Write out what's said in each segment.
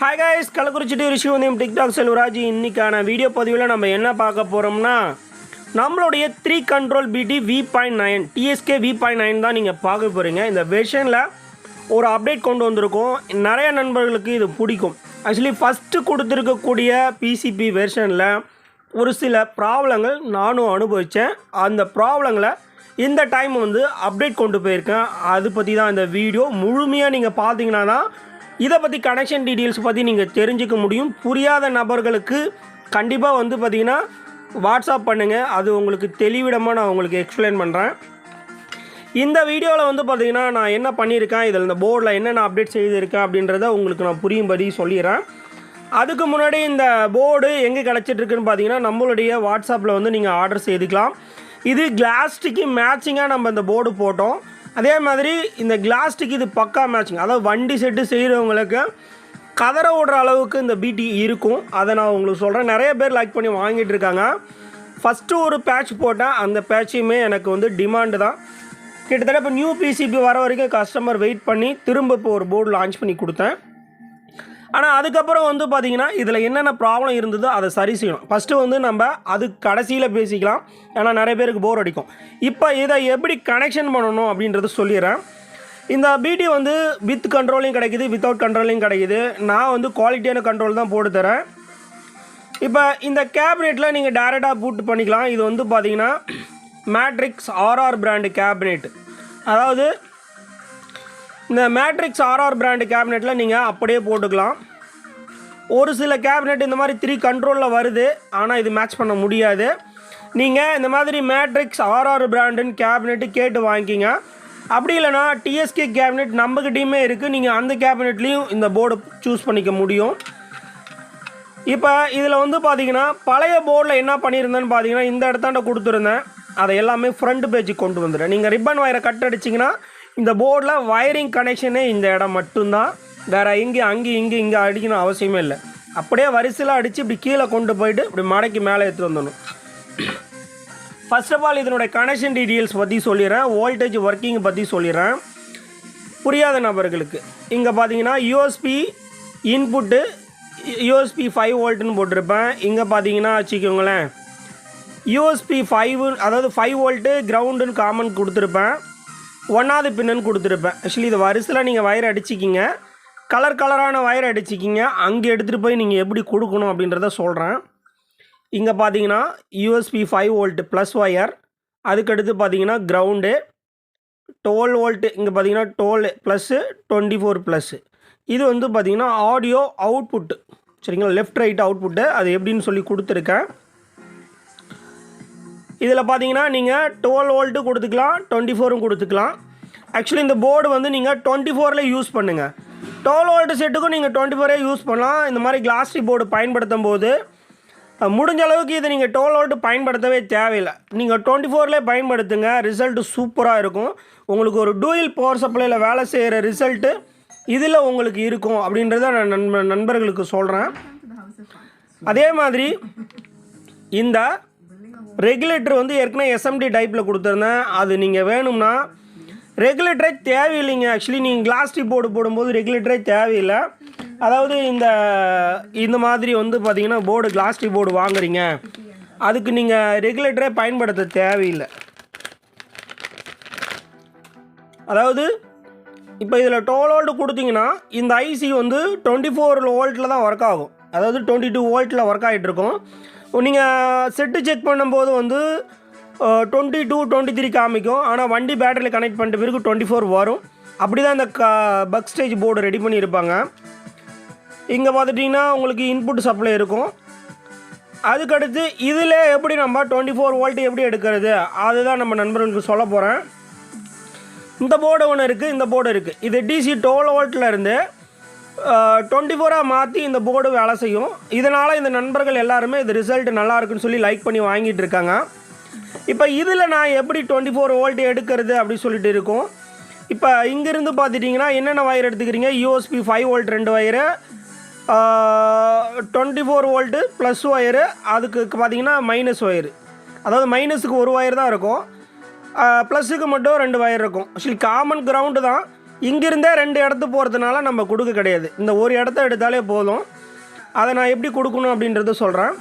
Hi guys Kallakurichi ரிஷி வந்து TikTok Selvaraj இன்றைக்கான video பதிவில் நம்ம என்ன பார்க்க போகிறோம்னா நம்மளுடைய த்ரீ கண்ட்ரோல் பிடி V point nine DSK V point nine தான் நீங்கள் பார்க்க போகிறீங்க இந்த வெர்ஷனில் ஒரு அப்டேட் கொண்டு வந்திருக்கோம். நிறைய நண்பர்களுக்கு இது பிடிக்கும். ஆக்சுவலி ஃபஸ்ட்டு கொடுத்துருக்கக்கூடிய பிசிபி வெர்ஷனில் ஒரு சில ப்ராப்ளங்கள் நானும் அனுபவித்தேன் அந்த ப்ராப்ளங்களை இந்த டைம் வந்து அப்டேட் கொண்டு போயிருக்கேன். அது பற்றி தான் இந்த வீடியோ முழுமையாக நீங்கள் பார்த்தீங்கன்னா தான் இதை பற்றி கனெக்ஷன் டீட்டெயில்ஸ் பற்றி நீங்கள் தெரிஞ்சுக்க முடியும். புரியாத நபர்களுக்கு கண்டிப்பாக வந்து பார்த்திங்கன்னா வாட்ஸ்அப் பண்ணுங்கள் அது உங்களுக்கு தெளிவிடமாக நான் உங்களுக்கு எக்ஸ்பிளைன் பண்ணுறேன் இந்த வீடியோவில் வந்து பார்த்திங்கன்னா நான் என்ன பண்ணியிருக்கேன் இதில் இந்த போர்டில் என்னென்ன அப்டேட் செய்திருக்கேன் அப்படின்றத உங்களுக்கு நான் புரியும்படி சொல்லிடுறேன். அதுக்கு முன்னாடி இந்த போர்டு எங்கே கிடச்சிட்ருக்குன்னு பார்த்தீங்கன்னா நம்மளுடைய வாட்ஸ்அப்பில் வந்து நீங்கள் ஆர்டர் செய்துக்கலாம். இது கிளாஸ்டிக்கு மேட்சிங்காக நம்ம இந்த போர்டு போட்டோம். அதே மாதிரி இந்த கிளாஸ்டிக் இது பக்கா மேட்சிங் அதாவது வண்டி செட்டு செய்கிறவங்களுக்கு கதற விடுற அளவுக்கு இந்த பிடி இருக்கும். அதை நான் உங்களுக்கு சொல்கிறேன் நிறைய பேர் லைக் பண்ணி வாங்கிட்டு இருக்காங்க. ஃபஸ்ட்டு ஒரு பேட்ச் போட்டேன் அந்த பேட்சுமே எனக்கு வந்து டிமாண்டு தான். கிட்டத்தட்ட இப்போ நியூ பிசிபி வர வரைக்கும் கஸ்டமர் வெயிட் பண்ணி திரும்ப இப்போ ஒரு போர்டு லான்ச் பண்ணி கொடுத்தேன். ஆனால் அதுக்கப்புறம் வந்து பார்த்திங்கன்னா இதில் என்னென்ன ப்ராப்ளம் இருந்ததோ அதை சரி செய்யணும். ஃபஸ்ட்டு வந்து நம்ம அது கடைசியில் பேசிக்கலாம். ஏன்னா நிறைய பேருக்கு போர் அடிக்கும். இப்போ இதை எப்படி கனெக்ஷன் பண்ணணும் அப்படின்றத சொல்லிடுறேன். இந்த பிடி வந்து வித் கண்ட்ரோலையும் கிடைக்குது வித்தவுட் கண்ட்ரோலையும் கிடைக்குது. நான் வந்து குவாலிட்டியான கண்ட்ரோல் தான் போட்டு தரேன். இப்போ இந்த கேபினெட்டில் நீங்கள் டேரெக்டாக பூட் பண்ணிக்கலாம். இது வந்து பார்த்திங்கன்னா மேட்ரிக்ஸ் ஆர்ஆர் பிராண்டு கேபினெட் அதாவது இந்த மேட்ரிக்ஸ் ஆர்ஆர் பிராண்டு கேபினெட்டில் நீங்கள் அப்படியே போட்டுக்கலாம். ஒரு சில கேபினெட் இந்த மாதிரி த்ரீ கண்ட்ரோலில் வருது ஆனால் இது மேட்ச் பண்ண முடியாது. நீங்கள் இந்த மாதிரி மேட்ரிக்ஸ் ஆர்ஆர் பிராண்டுன்னு கேபினெட்டு கேட்டு வாங்கிக்கிங்க. அப்படி இல்லைனா டிஎஸ்கே கேபினெட் நம்மக்கிட்டேயுமே இருக்குது நீங்கள் அந்த கேபினெட்லேயும் இந்த போர்டு சூஸ் பண்ணிக்க முடியும். இப்போ இதில் வந்து பார்த்தீங்கன்னா பழைய போர்டில் என்ன பண்ணியிருந்தேன்னு பார்த்தீங்கன்னா இந்த இடத்தாண்ட கொடுத்துருந்தேன். அதை எல்லாமே ஃப்ரண்ட் பேஜுக்கு கொண்டு வந்துடுறேன் நீங்கள் ரிப்பன் வயரை கட் அடிச்சிங்கன்னா இந்த போர்டில் வயரிங் கனெக்ஷனே இந்த இடம் மட்டும்தான். வேறு எங்கே அங்கேயும் இங்கே இங்கே அடிக்கணும் அவசியமே இல்லை. அப்படியே வரிசையில் அடித்து இப்படி கீழே கொண்டு போயிட்டு இப்படி மடக்கி மேலே எடுத்துகிட்டு வந்துடணும். ஃபர்ஸ்ட் ஆஃப் ஆல் இதனுடைய கனெக்ஷன் டீட்டெயில்ஸ் பற்றி சொல்லிடுறேன். வோல்டேஜ் ஒர்க்கிங் பற்றி சொல்லிடுறேன். புரியாத நபர்களுக்கு. இங்கே பார்த்தீங்கன்னா யூஎஸ்பி இன்புட்டு யூஎஸ்பி ஃபைவ் வோல்ட்டுன்னு போட்டிருப்பேன். இங்கே பார்த்தீங்கன்னா வச்சுக்கோங்களேன். யூஎஸ்பி ஃபைவ் அதாவது ஃபைவ் வோல்ட்டு கிரவுண்டுன்னு காமன் கொடுத்துருப்பேன். ஒன்றாவது பின்னுன்னு கொடுத்துருப்பேன். ஆக்சுவலி இது வரிசையில் நீங்கள் வயர் அடிச்சிக்கிங்க. கலர் கலரான வயர் அடிச்சிக்கிங்க. அங்கே எடுத்துகிட்டு போய் நீங்கள் எப்படி கொடுக்கணும் அப்படின்றத சொல்கிறேன் இங்கே பார்த்தீங்கன்னா USB five volt plus wire அதுக்கடுத்து பார்த்தீங்கன்னா கிரவுண்டு டோல் வோல்ட்டு இங்கே பார்த்தீங்கன்னா toll plus twenty four plus இது வந்து பார்த்தீங்கன்னா ஆடியோ அவுட்புட்டு சரிங்களா? லெஃப்ட் ரைட் அவுட்புட்டு அது எப்படின்னு சொல்லி கொடுத்துருக்கேன். இதில் பார்த்தீங்கன்னா நீங்கள் டுவெல் வோல்ட்டு கொடுத்துக்கலாம் டுவெண்ட்டி ஃபோரும் கொடுத்துக்கலாம். ஆக்சுவலி இந்த போர்டு வந்து நீங்கள் டுவெண்ட்டி ஃபோரில் யூஸ் பண்ணுங்கள் டுவெல் வோல்ட்டு செட்டுக்கும் நீங்கள் டுவெண்ட்டி ஃபோரே யூஸ் பண்ணலாம். இந்த மாதிரி கிளாஸ்டி போர்டு பயன்படுத்தும் போது முடிஞ்ச அளவுக்கு இதை நீங்கள் டுவெல் வோல்ட்டு பயன்படுத்தவே தேவையில்லை. நீங்கள் டுவெண்ட்டி ஃபோர்லேயே பயன்படுத்துங்க ரிசல்ட்டு சூப்பராக இருக்கும். உங்களுக்கு ஒரு டூயில் பவர் சப்ளையில் வேலை செய்கிற ரிசல்ட்டு இதில் உங்களுக்கு இருக்கும் அப்படின்றத நான் நண்ப நண்பர்களுக்கு சொல்கிறேன் அதே மாதிரி இந்த ரெகுலேட்டர் வந்து ஏற்கனவே எஸ்எம்டி டைப்பில் கொடுத்துருந்தேன். அது நீங்கள் வேணும்னா ரெகுலேட்டரே தேவையில்லைங்க. ஆக்சுவலி நீங்கள் கிளாஸ் போர்டு போடும்போது ரெகுலேட்டரே தேவையில்லை. அதாவது இந்த இந்த மாதிரி வந்து பார்த்தீங்கன்னா போர்டு கிளாஸ் போர்டு வாங்குறீங்க. அதுக்கு நீங்கள் ரெகுலேட்டரே பயன்படுத்த தேவையில்லை. அதாவது இப்போ இதில் டுவெல் வோல்ட் கொடுத்தீங்கன்னா இந்த ஐசி வந்து டுவெண்ட்டி ஃபோர் வோல்ட்டில் தான் ஒர்க் ஆகும். அதாவது டுவெண்ட்டி டூ வோல்ட்டில் ஒர்க் ஆகிட்டு இருக்கும். நீங்கள் செட்டு செக் பண்ணும்போது வந்து டுவெண்ட்டி டூ டுவெண்ட்டி த்ரீ காமிக்கும். ஆனால் வண்டி பேட்டரியில் கனெக்ட் பண்ணிட்ட பிறகு டுவெண்ட்டி ஃபோர் வரும். அப்படி தான் இந்த க பக் ஸ்டேஜ் போர்டு ரெடி பண்ணியிருப்பாங்க. இங்கே பார்த்துட்டிங்கன்னா உங்களுக்கு இன்புட் சப்ளை இருக்கும். அதுக்கடுத்து இதில் எப்படி நம்ம டுவெண்ட்டி ஃபோர் வோல்ட் எப்படி எடுக்கிறது? அதுதான் நம்ம நண்பர்களுக்கு சொல்ல போகிறேன் இந்த போர்டு ஒன்று இருக்குது இந்த போர்டு இருக்குது இது டிசி டுவெல் வோல்ட்டில் இருந்து டுவெண்ட்டி ஃபோராக மாற்றி இந்த போர்டு வேலை செய்யும். இதனால் இந்த நண்பர்கள் எல்லாருமே இது ரிசல்ட் நல்லா இருக்குன்னு சொல்லி லைக் பண்ணி வாங்கிட்டு இருக்காங்க. இப்போ இதில் நான் எப்படி டுவெண்ட்டி ஃபோர் வோல்ட் எடுக்கிறது அப்படி சொல்லிட்டு இருக்கோம். இப்போ இங்கேருந்து பார்த்துட்டிங்கன்னா என்னென்ன வயர் எடுத்துக்கிறீங்க? யூஎஸ்பி ஃபைவ் வோல்ட் ரெண்டு wire twenty four volt plus wire அதுக்கு பார்த்தீங்கன்னா மைனஸ் ஒயரு அதாவது மைனஸுக்கு ஒரு ஒயர் தான் இருக்கும். ப்ளஸுக்கு மட்டும் ரெண்டு ஒயர் இருக்கும். ஆக்சுவலி காமன் கிரவுண்டு தான். இங்கிருந்தே ரெண்டு இடத்து போகிறதுனால நம்ம கொடுக்க கிடையாது. இந்த ஒரு இடத்த எடுத்தாலே போதும். அதை நான் எப்படி கொடுக்கணும் அப்படின்றத சொல்கிறேன்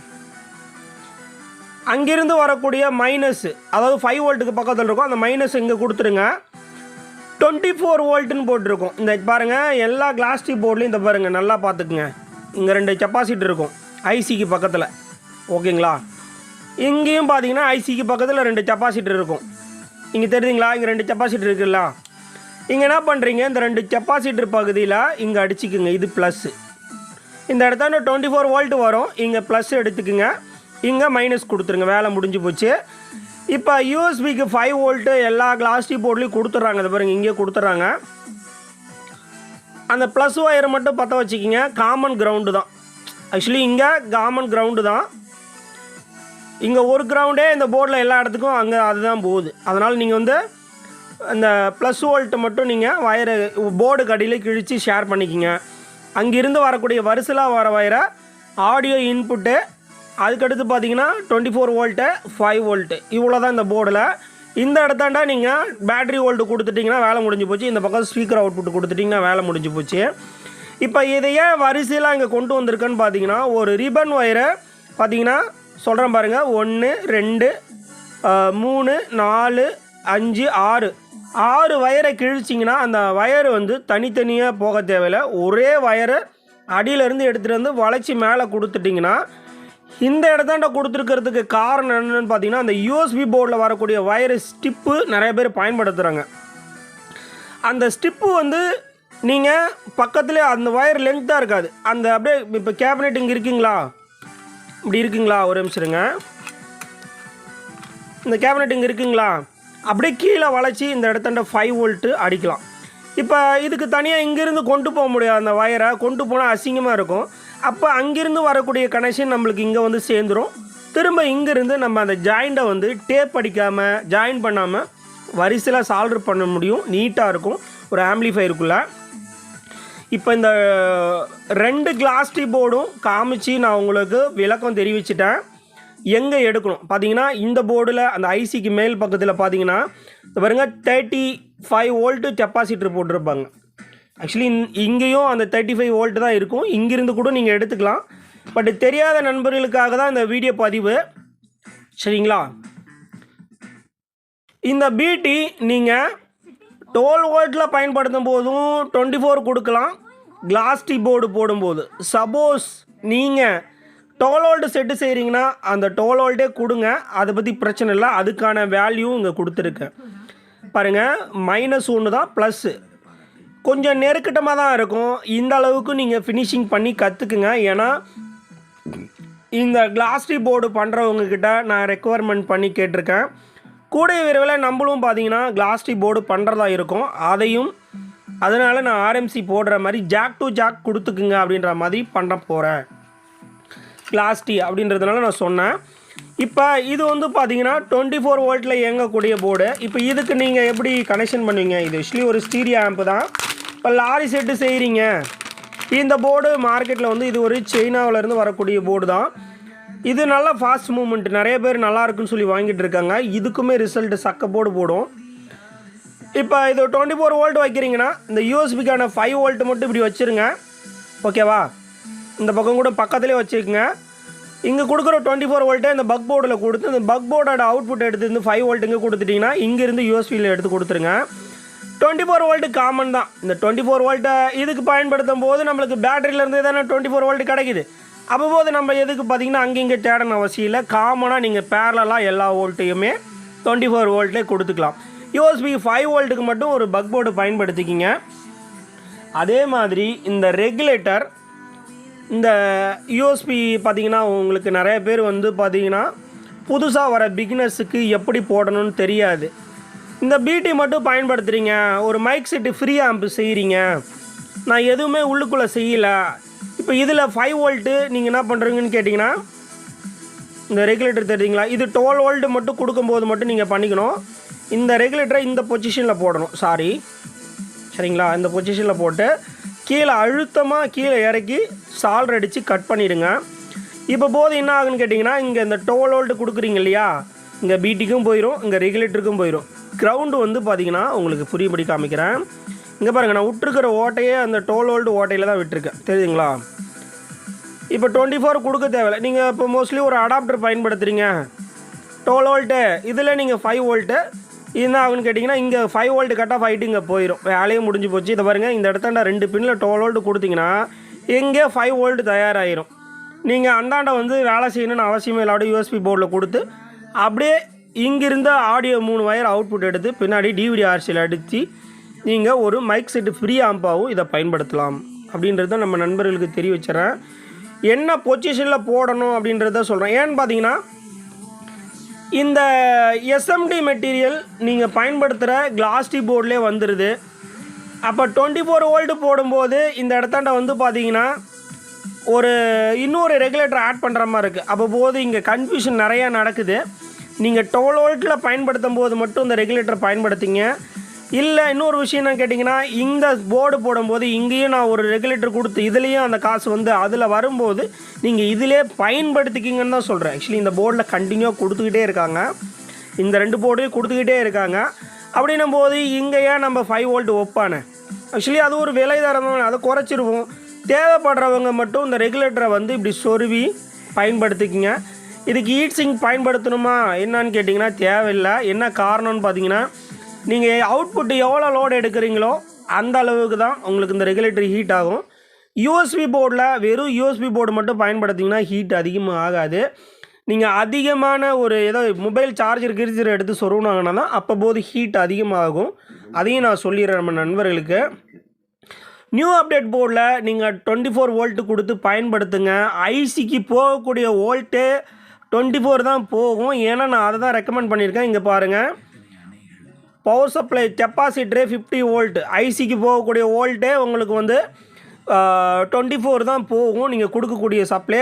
அங்கிருந்து வரக்கூடிய மைனஸ் அதாவது ஃபைவ் வோல்ட்டுக்கு பக்கத்தில் இருக்கும். அந்த மைனஸ் இங்கே கொடுத்துருங்க டுவெண்ட்டி ஃபோர் வோல்ட்டுன்னு போட்டிருக்கும். இந்த பாருங்கள் எல்லா கிளாஸ்டிக் டீ போர்ட்லையும் இந்த பாருங்கள் நல்லா பார்த்துக்குங்க. இங்கே ரெண்டு கெப்பாசிட்டி இருக்கும். ஐசிக்கு பக்கத்தில். ஓகேங்களா? இங்கேயும் பார்த்தீங்கன்னா ஐசிக்கு பக்கத்தில் ரெண்டு கெப்பாசிட்டி இருக்கும். இங்கே தெரியுதுங்களா? இங்கே ரெண்டு கெப்பாசிட்டி இருக்குல்ல? இங்கே என்ன பண்ணுறீங்க இந்த ரெண்டு கெப்பாசிட்டர் பகுதியில் இங்கே அடிச்சுக்குங்க. இது ப்ளஸ்ஸு இந்த இடத்தாண்ட டுவெண்ட்டி ஃபோர் வோல்ட் வரும். இங்கே ப்ளஸ் எடுத்துக்குங்க. இங்கே மைனஸ் கொடுத்துருங்க. வேலை முடிஞ்சு போச்சு. இப்போ யூஎஸ்பிக்கு ஃபைவ் வோல்ட்டு எல்லா கிளாஸ் டீ போர்ட்லேயும் கொடுத்துட்றாங்க. இதை பாருங்க. இங்கே கொடுத்துட்றாங்க. அந்த ப்ளஸ் ஒயரை மட்டும் பற்ற வச்சுக்கிங்க. காமன் கிரவுண்டு தான். ஆக்சுவலி இங்கே காமன் கிரவுண்டு தான். இங்கே ஒரு கிரவுண்டே இந்த போர்டில் எல்லா இடத்துக்கும் அங்கே அதுதான் போகுது. அதனால் நீங்கள் வந்து அந்த ப்ளஸ் வோல்ட்டு மட்டும் நீங்கள் வயரை போர்டு கடியில் கிழித்து ஷேர் பண்ணிக்கிங்க. அங்கிருந்து வரக்கூடிய வரிசலாக வர வயரை ஆடியோ இன்புட்டு அதுக்கடுத்து பார்த்தீங்கன்னா twenty four volt five volt இவ்வளோ தான் இந்த போர்டில் இந்த இடத்தாண்டா நீங்கள் பேட்டரி வோல்ட்டு கொடுத்துட்டிங்கன்னா வேலை முடிஞ்சு போச்சு. இந்த பக்கம் ஸ்பீக்கர் அவுட்புட் கொடுத்துட்டிங்கன்னா வேலை முடிஞ்சு போச்சு. இப்போ இதையே வரிசையில் இங்கே கொண்டு வந்திருக்குன்னு பார்த்தீங்கன்னா ஒரு ரிபன் ஒயரை பார்த்தீங்கன்னா சொல்கிறேன் பாருங்கள் ஒன்று ரெண்டு மூணு நாலு அஞ்சு ஆறு. ஆறு வயரை கிழிச்சிங்கன்னா அந்த வயர் வந்து தனித்தனியாக போக தேவையில்ல. ஒரே வயரை அடியிலேருந்து எடுத்துகிட்டு வந்து வளைச்சி மேலே கொடுத்துட்டிங்கன்னா இந்த இடத்தாண்ட கொடுத்துருக்கிறதுக்கு காரணம் என்னென்னு பார்த்தீங்கன்னா அந்த யூஎஸ்பி போர்டில் வரக்கூடிய வயர் ஸ்டிப்பு நிறைய பேர் பயன்படுத்துகிறாங்க அந்த ஸ்டிப்பு வந்து நீங்கள் பக்கத்துலேயே அந்த வயர் லென்த்தாக இருக்காது. அந்த அப்படியே இப்போ கேபினெட் இங்கே இருக்குங்களா? இப்படி இருக்குங்களா? ஒரு நிமிஷம் இருங்க. இந்த கேபினெட் இங்கே இருக்குங்களா? அப்படியே கீழே வளைச்சி இந்த இடத்தாண்ட ஃபைவ் வோல்ட்டு அடிக்கலாம். இப்போ இதுக்கு தனியாக இங்கேருந்து கொண்டு போக முடியாது அந்த வயரை கொண்டு போனால் அசிங்கமாக இருக்கும். அப்போ அங்கேருந்து வரக்கூடிய கனெக்ஷன் நம்மளுக்கு இங்கே வந்து சேர்ந்துரும். திரும்ப இங்கேருந்து நம்ம அந்த ஜாயிண்ட்டை வந்து டேப் அடிக்காமல் ஜாயின் பண்ணாமல் வரிசையில் சால்டர் பண்ண முடியும். நீட்டாக இருக்கும். ஒரு ஆம்பிளிஃபயருக்குள்ளே இப்போ இந்த ரெண்டு கிளாஸ் டீ போர்டும் காமிச்சு நான் உங்களுக்கு விளக்கம் தெரிவிச்சிட்டேன். எங்கே எடுக்கணும்? பார்த்தீங்கன்னா இந்த போர்டில் அந்த ஐசிக்கு மேல் பக்கத்தில் பார்த்தீங்கன்னா இந்த பாருங்க தேர்ட்டி ஃபைவ் வோல்ட்டு கெப்பாசிட்டர் போட்டிருப்பாங்க ஆக்சுவலி இங்கேயும் அந்த தேர்ட்டி ஃபைவ் வோல்ட்டு தான் இருக்கும். இங்கிருந்து கூட நீங்கள் எடுத்துக்கலாம். பட் தெரியாத நண்பர்களுக்காக தான் இந்த வீடியோ பதிவு. சரிங்களா? இந்த பிடி நீங்கள் டுவெல் வோல்ட்டில் பயன்படுத்தும் போதும் டுவெண்ட்டி ஃபோர் கொடுக்கலாம் கிளாஸ்டி போர்டு போடும்போது. சப்போஸ் நீங்கள் டுவெல் செட்டு செய்கிறீங்கன்னா அந்த டோல் வோல்ட்டே கொடுங்க. அதை பற்றி பிரச்சனை இல்லை. அதுக்கான வேல்யூ இங்கே கொடுத்துருக்கேன் பாருங்கள் மைனஸ் ஒன்று தான் ப்ளஸ்ஸு கொஞ்சம் நெருக்கட்டமாக தான் இருக்கும். இந்த அளவுக்கு நீங்கள் ஃபினிஷிங் பண்ணி கற்றுக்குங்க ஏன்னா இந்த கிளாஸ்டி போர்டு பண்ணுறவங்கக்கிட்ட நான் ரெக்குவயர்மெண்ட் பண்ணி கேட்டிருக்கேன். கூடிய விரைவில் நம்மளும் பார்த்தீங்கன்னா கிளாஸ்டி போர்டு பண்ணுறதா இருக்கும். அதையும் அதனால் நான் ஆர்எம்சி போடுற மாதிரி ஜாக் டு ஜாக் கொடுத்துக்குங்க அப்படின்ற மாதிரி பண்ண போகிறேன் கிளாஸ் டி அப்படின்றதுனால நான் சொன்னேன். இப்போ இது வந்து பார்த்தீங்கன்னா டுவெண்ட்டி ஃபோர் வோல்ட்டில் இயங்கக்கூடிய போர்டு இப்போ இதுக்கு நீங்கள் எப்படி கனெக்ஷன் பண்ணுவீங்க? இது ஆக்சுவலி ஒரு ஸ்டீரியோ ஆம்ப் தான். இப்போ லாரி செட்டு செய்கிறீங்க இந்த போர்டு மார்க்கெட்டில் வந்து இது ஒரு சைனாவிலேருந்து வரக்கூடிய போர்டு தான். இது நல்ல ஃபாஸ்ட் மூமெண்ட் நிறைய பேர் நல்லா இருக்குன்னு சொல்லி வாங்கிட்டு இருக்காங்க. இதுக்குமே ரிசல்ட் சக்க போர்டு போடும். இப்போ இது டுவெண்ட்டி ஃபோர் வோல்ட் வைக்கிறீங்கன்னா இந்த யூஎஸ்பிக்கான ஃபைவ் வோல்ட் மட்டும் இப்படி வச்சுருங்க. ஓகேவா இந்த பக்கம் கூட பக்கத்துலேயே வச்சுக்கோங்க. இங்கே கொடுக்குற டுவெண்ட்டி ஃபோர் வோல்ட்டே இந்த பக் போர்டில் கொடுத்து இந்த பக் போர்டோட அவுட்புட் எடுத்து இருந்து ஃபைவ் வோல்ட்டுங்க கொடுத்துட்டிங்கன்னா இங்கேருந்து யூஎஸ்பியில் எடுத்து கொடுத்துருங்க. டுவெண்ட்டி ஃபோர் வோல்ட்டு காமன் தான். இந்த டுவெண்ட்டி ஃபோர் வோல்ட்டை இதுக்கு பயன்படுத்தும் போது நம்மளுக்கு பேட்டரியிலேருந்து தானே டுவெண்ட்டி ஃபோர் வோல்ட் கிடைக்குது? அப்போது நம்ம எதுக்கு பார்த்தீங்கன்னா அங்கே இங்கே தேடணும் அவசியம் இல்லை. காமனாக நீங்கள் பேரலாக எல்லா வோல்ட்டையுமே டுவெண்ட்டி ஃபோர் வோல்ட்லேயே கொடுத்துக்கலாம் யூஎஸ்பி ஃபைவ் வோல்ட்டுக்கு மட்டும் ஒரு பக் போர்டு பயன்படுத்திக்கிங்க. அதே மாதிரி இந்த ரெகுலேட்டர் இந்த யூஎஸ்பி பார்த்தீங்கன்னா உங்களுக்கு நிறைய பேர் வந்து பார்த்தீங்கன்னா புதுசாக வர பிகினர்ஸுக்கு எப்படி போடணும்னு தெரியாது. இந்த பிடி மட்டும் பயன்படுத்துகிறீங்க ஒரு மைக் செட்டு ஃப்ரீ ஆம்பு செய்கிறீங்க நான் எதுவுமே உள்ளுக்குள்ளே செய்யலை. இப்போ இதில் ஃபைவ் வோல்ட்டு நீங்கள் என்ன பண்ணுறீங்கன்னு கேட்டிங்கன்னா இந்த ரெகுலேட்டர் தெரியுங்களா இது டுவெல் வோல்ட்டு மட்டும் கொடுக்கும்போது மட்டும் நீங்கள் பண்ணிக்கணும். இந்த ரெகுலேட்டரை இந்த பொசிஷனில் போடணும். சாரி சரிங்களா? இந்த பொசிஷனில் போட்டு கீழே அழுத்தமாக கீழே இறக்கி சால்ட் அடித்து கட் பண்ணிடுங்க. இப்போ போது என்ன ஆகுன்னு கேட்டிங்கன்னா இங்கே இந்த டோல் ஓல்ட்டு கொடுக்குறீங்க இல்லையா? இங்கே பீட்டிக்கும் போயிடும் இங்கே ரெகுலேட்டருக்கும் போயிடும் கிரவுண்டு வந்து பார்த்தீங்கன்னா உங்களுக்கு புரியபடி காமிக்கிறேன். இங்கே பாருங்கள் நான் விட்டுருக்கிற ஓட்டையே அந்த டோல் ஓல்டு ஓட்டையில் தான் விட்டுருக்கேன். தெரியுதுங்களா? இப்போ டுவெண்ட்டி ஃபோர் கொடுக்க தேவையில்லை. நீங்கள் இப்போ மோஸ்ட்லி ஒரு அடாப்டர் பயன்படுத்துகிறீங்க டோல் வோல்ட்டு இதில் நீங்கள் ஃபைவ் வோல்ட்டு என்ன ஆகுன்னு கேட்டிங்கன்னா இங்கே ஃபைவ் வோல்ட் கட் ஆஃப் ஆகிட்டு இங்கே போயிடும் வேலையே முடிஞ்சு போச்சு. இதை பாருங்கள் இந்த இடத்தாண்ட ரெண்டு பின்னில் டுவெல் வோல்ட் கொடுத்தீங்கன்னா எங்கே ஃபைவ் வோல்ட் தயாராகிரும் நீங்கள் அந்தாண்ட வந்து வேலை செய்யணும்னு அவசியமே இல்லாத யூஎஸ்பி போர்டில் கொடுத்து அப்படியே இங்கிருந்த ஆடியோ மூணு வயர் அவுட்புட் எடுத்து பின்னாடி டிவிடி ஆர்சியில் அடித்து நீங்கள் ஒரு மைக் செட்டு ஃப்ரீ ஆம்பாகவும் இதை பயன்படுத்தலாம். அப்படின்றத நம்ம நண்பர்களுக்கு தெரிய வச்சுறேன். என்ன பொசிஷனில் போடணும் அப்படின்றத சொல்கிறேன் ஏன்னு பார்த்தீங்கன்னா இந்த எஸ்எம்டி மெட்டீரியல் நீங்கள் பயன்படுத்துகிற கிளாஸ்டி போர்டிலே வந்துடுது அப்போ டுவெண்ட்டி ஃபோர் ஓல்டு போடும்போது இந்த இடத்தாண்ட வந்து பார்த்தீங்கன்னா ஒரு இன்னொரு ரெகுலேட்டர் ஆட் பண்ணுற மாதிரி இருக்குது அப்போ போது இங்கே கன்ஃபியூஷன் நிறையா நடக்குது. நீங்கள் டுவெல் ஓல்ட்டில் பயன்படுத்தும் போது மட்டும் இந்த ரெகுலேட்டர் பயன்படுத்திங்க. இல்லை இன்னொரு விஷயம் என்ன கேட்டிங்கன்னா இந்த போர்டு போடும்போது இங்கேயும் நான் ஒரு ரெகுலேட்டர் கொடுத்து இதுலேயும் அந்த காசு வந்து அதில் வரும்போது நீங்கள் இதிலே பயன்படுத்திக்கிங்கன்னு தான் சொல்கிறேன் ஆக்சுவலி இந்த போர்டில் கண்டினியூவாக கொடுத்துக்கிட்டே இருக்காங்க. இந்த ரெண்டு போர்டையும் கொடுத்துக்கிட்டே இருக்காங்க. அப்படின்னும் போது இங்கேயே நம்ம ஃபைவ் வோல்ட் ஒப்பானே ஆக்சுவலி அது ஒரு விலை தரணும் அதை குறைச்சிருவோம். தேவைப்படுறவங்க மட்டும் இந்த ரெகுலேட்டரை வந்து இப்படி சொருவி பயன்படுத்திக்கிங்க. இதுக்கு ஹீட் சிங்க் பயன்படுத்தணுமா? என்னன்னு கேட்டிங்கன்னா தேவையில்லை. என்ன காரணம்னு பார்த்தீங்கன்னா நீங்கள் அவுட்புட் எவ்வளோ லோடு எடுக்கிறீங்களோ அந்த அளவுக்கு தான் உங்களுக்கு இந்த ரெகுலேட்டரி ஹீட் ஆகும். யூஎஸ்பி போர்டில் வெறும் யூஎஸ்பி போர்டு மட்டும் பயன்படுத்திங்கன்னா ஹீட் அதிகமாக ஆகாது. நீங்கள் அதிகமான ஒரு ஏதோ மொபைல் சார்ஜர் கிரிச்சர் எடுத்து சொருவினாங்கன்னா தான் அப்போ போது ஹீட் அதிகமாகும். அதையும் நான் சொல்லிடுறேன் நம்ம நண்பர்களுக்கு. நியூ அப்டேட் போர்டில் நீங்கள் டுவெண்ட்டி ஃபோர் வோல்ட்டு கொடுத்து பயன்படுத்துங்க. ஐசிக்கு போகக்கூடிய வோல்ட்டு டுவெண்ட்டி ஃபோர் தான் போகும். ஏன்னா நான் அதை தான் ரெக்கமெண்ட் பண்ணியிருக்கேன். இங்கே பாருங்கள் பவர் சப்ளை கெப்பாசிட்டரே ஃபிஃப்டி வோல்ட். ஐசிக்கு போகக்கூடிய வோல்ட்டே உங்களுக்கு வந்து டுவெண்ட்டி ஃபோர் தான் போகும். நீங்கள் கொடுக்கக்கூடிய சப்ளை.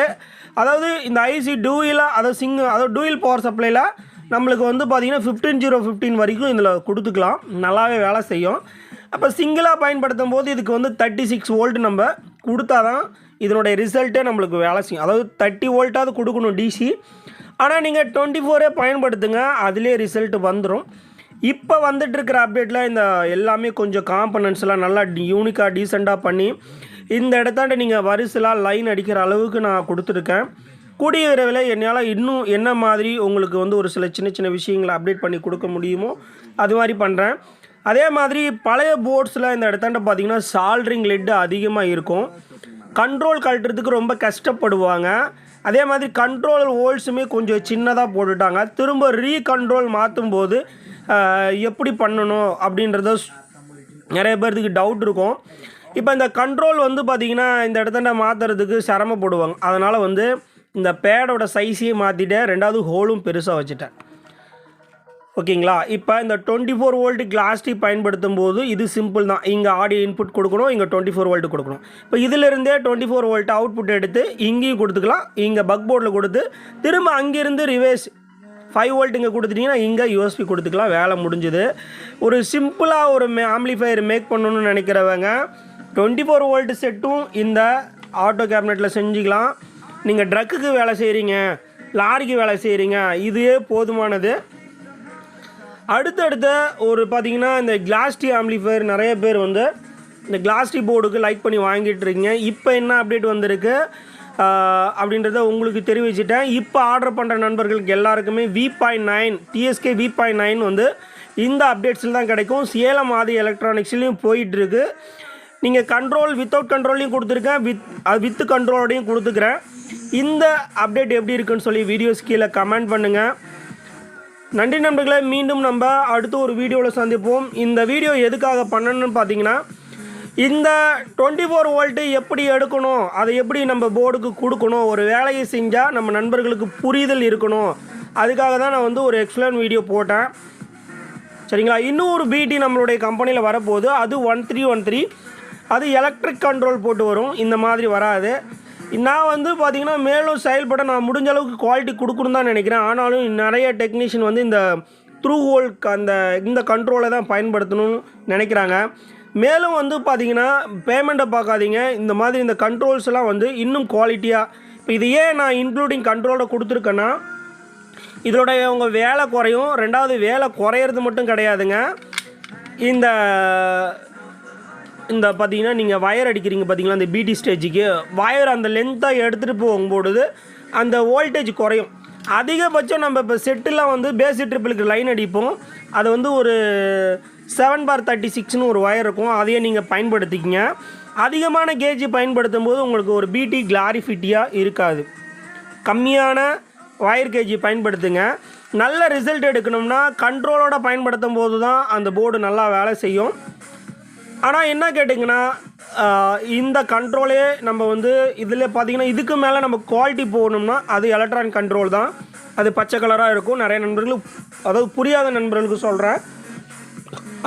அதாவது இந்த ஐசி டூயிலாக அதாவது சிங் அதாவது டூயில் பவர் சப்ளையில் நம்மளுக்கு வந்து பார்த்திங்கன்னா ஃபிஃப்டீன் ஜீரோ ஃபிஃப்டீன் வரைக்கும் இதில் கொடுத்துக்கலாம். நல்லாவே வேலை செய்யும். அப்போ சிங்கிளாக பயன்படுத்தும் போது இதுக்கு வந்து தேர்ட்டி சிக்ஸ் வோல்ட் நம்ம கொடுத்தா தான் இதனுடைய ரிசல்ட்டே நம்மளுக்கு வேலை செய்யும். அதாவது தேர்ட்டி வோல்ட்டாவது கொடுக்கணும் டிசி ஆனால் நீங்கள் டுவெண்ட்டி ஃபோரே பயன்படுத்துங்க அதிலே ரிசல்ட் வந்துடும் இப்போ வந்துட்டு இருக்கிற அப்டேட்டில் இந்த எல்லாமே கொஞ்சம் காம்பனன்ஸ்லாம் நல்லா யூனிக்காக டீசெண்டாக பண்ணி இந்த இடத்தாண்ட நீங்கள் வரிசலாக லைன் அடிக்கிற அளவுக்கு நான் கொடுத்துருக்கேன். கூடிய விரைவில் என்னால் இன்னும் என்ன மாதிரி உங்களுக்கு வந்து ஒரு சில சின்ன சின்ன விஷயங்களை அப்டேட் பண்ணி கொடுக்க முடியுமோ அது மாதிரி பண்ணுறேன் அதே மாதிரி பழைய போர்ட்ஸில் இந்த இடத்தாண்ட பார்த்தீங்கன்னா சால்ட்ரிங் லெட்டு அதிகமாக இருக்கும். கண்ட்ரோல் கழட்டுறதுக்கு ரொம்ப கஷ்டப்படுவாங்க. அதே மாதிரி கண்ட்ரோல் ஹோல்ஸுமே கொஞ்சம் சின்னதாக போட்டுட்டாங்க. திரும்ப ரீகண்ட்ரோல் மாற்றும் போது எப்படி பண்ணணும் அப்படின்றத நிறைய பேர்த்துக்கு டவுட் இருக்கும். இப்போ இந்த கண்ட்ரோல் வந்து பார்த்திங்கன்னா இந்த இடத்த மாற்றுறதுக்கு சிரமப்படுவாங்க. அதனால் வந்து இந்த பேடோட சைஸையே மாற்றிட்டேன் ரெண்டாவது ஹோலும் பெருசாக வச்சுட்டேன். ஓகேங்களா? இப்போ இந்த டுவெண்ட்டி ஃபோர் வோல்ட்டு கிளாஸ் பயன்படுத்தும் போது இது சிம்பிள் தான். இங்கே ஆடியோ இன்புட் கொடுக்கணும் இங்கே டுவெண்ட்டி ஃபோர் வோல்ட் கொடுக்கணும். இப்போ இதிலிருந்தே டுவெண்ட்டி ஃபோர் வோல்ட் அவுட்புட் எடுத்து இங்கேயும் கொடுத்துக்கலாம். இங்கே பக் போர்டில் கொடுத்து திரும்ப அங்கேருந்து ரிவேஸ் ஃபைவ் வோல்ட் இங்கே கொடுத்துட்டிங்கன்னா இங்கே யூஎஸ்பி கொடுத்துக்கலாம். வேலை முடிஞ்சுது. ஒரு சிம்பிளாக ஒரு மே ஆம்ப்ளிஃபையர் மேக் பண்ணணும்னு நினைக்கிறவங்க டுவெண்ட்டி ஃபோர் வோல்ட் செட்டும் இந்த ஆட்டோ கேபினெட்டில் செஞ்சுக்கலாம். நீங்கள் ட்ரக்குக்கு வேலை செய்கிறீங்க லாரிக்கு வேலை செய்கிறீங்க இதுவே போதுமானது. அடுத்தடுத்த ஒரு பார்த்தீங்கன்னா இந்த கிளாஸ்டி ஆம்ப்ளிஃபையர் நிறைய பேர் வந்து இந்த கிளாஸ்டி போர்டுக்கு லைக் பண்ணி வாங்கிட்டு இருக்கீங்க. இப்போ என்ன அப்டேட் வந்திருக்கு? அப்படின்றத உங்களுக்கு தெரிவிச்சிட்டேன். இப்போ ஆர்டர் பண்ணுற நண்பர்களுக்கு எல்லாருக்குமே V point nine DSK V point nine வந்து இந்த அப்டேட்ஸில் தான் கிடைக்கும். சேலம் ஆதி எலக்ட்ரானிக்ஸ்லேயும் போயிட்டுருக்கு. நீங்கள் கண்ட்ரோல் வித்தவுட் கண்ட்ரோலையும் கொடுத்துருக்கேன். வித் வித் கண்ட்ரோலோடையும் கொடுத்துக்கிறேன். இந்த அப்டேட் எப்படி இருக்குன்னு சொல்லி வீடியோஸ் கீழே கமெண்ட் பண்ணுங்கள் நன்றி நண்பர்களை மீண்டும் நம்ம அடுத்து ஒரு வீடியோவில் சந்திப்போம். இந்த வீடியோ எதுக்காக பண்ணணும்னு பார்த்தீங்கன்னா இந்த டுவெண்ட்டி ஃபோர் வோல்ட்டு எப்படி எடுக்கணும்? அதை எப்படி நம்ம போர்டுக்கு கொடுக்கணும்? ஒரு வேலையை செஞ்சால் நம்ம நண்பர்களுக்கு புரிதல் இருக்கணும். அதுக்காக தான் நான் வந்து ஒரு எக்ஸ்பிளைன் வீடியோ போட்டேன். சரிங்களா? இன்னும் ஒரு பிடி நம்மளுடைய கம்பெனியில் வரப்போகுது. அது ஒன் த்ரீ ஒன் த்ரீ அது எலக்ட்ரிக் கண்ட்ரோல் போட்டு வரும். இந்த மாதிரி வராது. நான் வந்து பார்த்திங்கன்னா மேலும் செயல்பட நான் முடிஞ்ச அளவுக்கு குவாலிட்டி கொடுக்கணும் தான் நினைக்கிறேன். ஆனாலும் நிறைய டெக்னீஷியன் வந்து இந்த த்ரூ ஹோல்க்கு அந்த இந்த கண்ட்ரோலை தான் பயன்படுத்தணும்னு நினைக்கிறாங்க. மேலும் வந்து பார்த்தீங்கன்னா பேமெண்ட்டை பார்க்காதீங்க. இந்த மாதிரி இந்த கண்ட்ரோல்ஸ் எல்லாம் வந்து இன்னும் குவாலிட்டியாக இப்போ இது ஏன் நான் இன்க்ளூடிங் கண்ட்ரோலை கொடுத்துருக்கேன்னா இதோடைய உங்கள் வேலை குறையும். ரெண்டாவது வேலை குறையிறது மட்டும் கிடையாதுங்க. இந்த இந்த பார்த்தீங்கன்னா நீங்கள் வயர் அடிக்கிறீங்க பார்த்தீங்களா அந்த பிடி ஸ்டேஜுக்கு வயர் அந்த லென்த்தாக எடுத்துகிட்டு போகும்பொழுது அந்த வோல்டேஜ் குறையும். அதிகபட்சம் நம்ம இப்போ செட்டெலாம் வந்து பேசிக் ட்ரிப்பிளுக்கு லைன் அடிப்போம். அது வந்து ஒரு செவன் பார் தேர்ட்டி சிக்ஸ்னு ஒரு ஒயர் இருக்கும். அதையே நீங்கள் பயன்படுத்திக்கிங்க. அதிகமான கேஜ் பயன்படுத்தும் போது உங்களுக்கு ஒரு பிடி கிளாரிஃபிட்டியாக இருக்காது. கம்மியான ஒயர் கேஜி பயன்படுத்துங்க. நல்ல ரிசல்ட் எடுக்கணும்னா கண்ட்ரோலோட பயன்படுத்தும் போது தான் அந்த போர்டு நல்லா வேலை செய்யும். ஆனால் என்ன கேட்டிங்கன்னா இந்த கண்ட்ரோலே நம்ம வந்து இதில் பார்த்தீங்கன்னா இதுக்கு மேலே நம்ம குவாலிட்டி போகணும்னா அது எலக்ட்ரானிக் கண்ட்ரோல் தான். அது பச்சை கலராக இருக்கும். நிறைய நண்பர்களுக்கு அதாவது புரியாத நண்பர்களுக்கு சொல்கிறேன்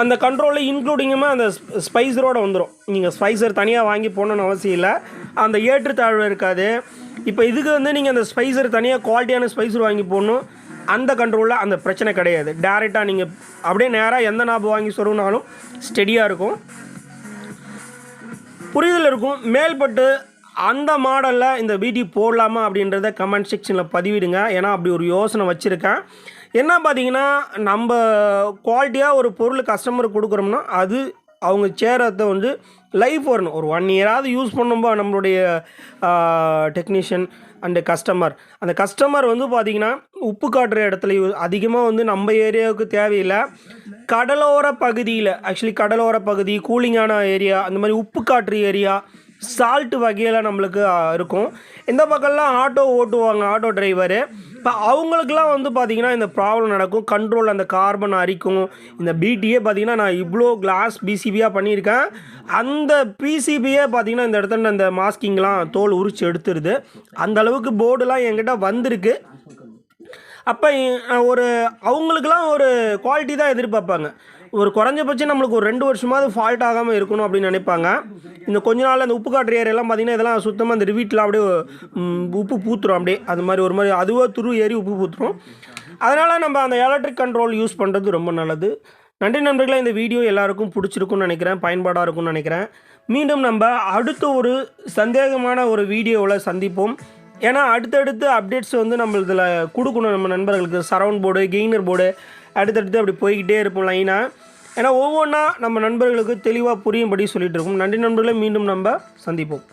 அந்த கண்ட்ரோலில் இன்க்ளூடிங்குமே அந்த ஸ்பைசரோடு வந்துடும் நீங்கள் ஸ்பைசர் தனியாக வாங்கி போகணுன்னு அவசியம் இல்லை. அந்த ஏற்றுத்தாழ்வு இருக்காது. இப்போ இதுக்கு வந்து நீங்கள் அந்த ஸ்பைசர் தனியாக குவாலிட்டியான ஸ்பைசர் வாங்கி போடணும். அந்த கண்ட்ரோலில் அந்த பிரச்சனை கிடையாது. டேரெக்டாக நீங்கள் அப்படியே நேராக எந்த நாபு வாங்கி சொருகினாலும் ஸ்டெடியாக இருக்கும். புரிதல் இருக்கும். மேல்பட்டு அந்த மாடலில் இந்த பிடி போடலாமா அப்படின்றத கமெண்ட் செக்ஷனில் பதிவிடுங்க. ஏன்னா அப்படி ஒரு யோசனை வச்சுருக்கேன். என்ன பார்த்தீங்கன்னா நம்ம குவாலிட்டியாக ஒரு பொருள் கஸ்டமருக்கு கொடுக்குறோம்னா அது அவங்க சேரத்தை வந்து லைஃப் வரணும். ஒரு ஒன் இயராவது யூஸ் பண்ணும்போது நம்மளுடைய டெக்னீஷியன் அண்டு கஸ்டமர் அந்த கஸ்டமர் வந்து பார்த்திங்கன்னா உப்பு காட்டுற இடத்துல யூ அதிகமாக வந்து நம்ம ஏரியாவுக்கு தேவையில்லை. கடலோர பகுதியில் ஆக்சுவலி கடலோர பகுதி கூலிங்கான ஏரியா அந்த மாதிரி உப்பு காற்று ஏரியா சால்ட் வகையில் நம்மளுக்கு இருக்கும். இந்த பக்கம்லாம் ஆட்டோ ஓட்டுவாங்க ஆட்டோ டிரைவரு இப்போ அவங்களுக்குலாம் வந்து பார்த்திங்கன்னா இந்த ப்ராப்ளம் நடக்கும். கண்ட்ரோல் அந்த கார்பன் அரிக்கும். இந்த பிடியே பார்த்திங்கன்னா நான் இவ்வளோ கிளாஸ் பிசிபியாக பண்ணியிருக்கேன். அந்த பிசிபியே பார்த்திங்கன்னா இந்த இடத்துல அந்த மாஸ்கிங்லாம் தோல் உரிச்சு எடுத்துருது. அந்த அளவுக்கு போர்டுலாம் என்கிட்ட வந்திருக்கு. அப்போ ஒரு அவங்களுக்குலாம் ஒரு குவாலிட்டி தான் எதிர்பார்ப்பாங்க. ஒரு குறைஞ்சபட்சம் நம்மளுக்கு ஒரு ரெண்டு வருஷமாவது ஃபால்ட் ஆகாமல் இருக்கணும் அப்படின்னு நினைப்பாங்க. இந்த கொஞ்ச நாள் அந்த உப்பு காட்டுற ஏரியெல்லாம் பார்த்தீங்கன்னா இதெல்லாம் சுத்தமாக அந்த ரிவீட்டில் அப்படியே உப்பு பூத்துரும் அப்படியே. அது மாதிரி ஒரு மாதிரி அதுவாக துரு ஏறி உப்பு பூத்துரும். அதனால் நம்ம அந்த எலக்ட்ரிக் கண்ட்ரோல் யூஸ் பண்ணுறது ரொம்ப நல்லது. நன்றி நண்பர்களே இந்த வீடியோ எல்லாருக்கும் பிடிச்சிருக்குன்னு நினைக்கிறேன் பயன்பாடாக இருக்கும்னு நினைக்கிறேன். மீண்டும் நம்ம அடுத்த ஒரு சந்தேகமான ஒரு வீடியோவில் சந்திப்போம். ஏன்னா அடுத்தடுத்து அப்டேட்ஸ் வந்து நம்ம இதில் கொடுக்கணும் நம்ம நண்பர்களுக்கு. சரவுண்ட் போர்டு கெய்னர் போர்டு அடுத்தடுத்து அப்படி போய்கிட்டே இருப்போம் லைனாக ஏன்னா ஒவ்வொன்றா நம்ம நண்பர்களுக்கு தெளிவாக புரியும்படி சொல்லிகிட்டு இருக்கோம். நன்றி நண்பர்களை மீண்டும் நம்ம சந்திப்போம்.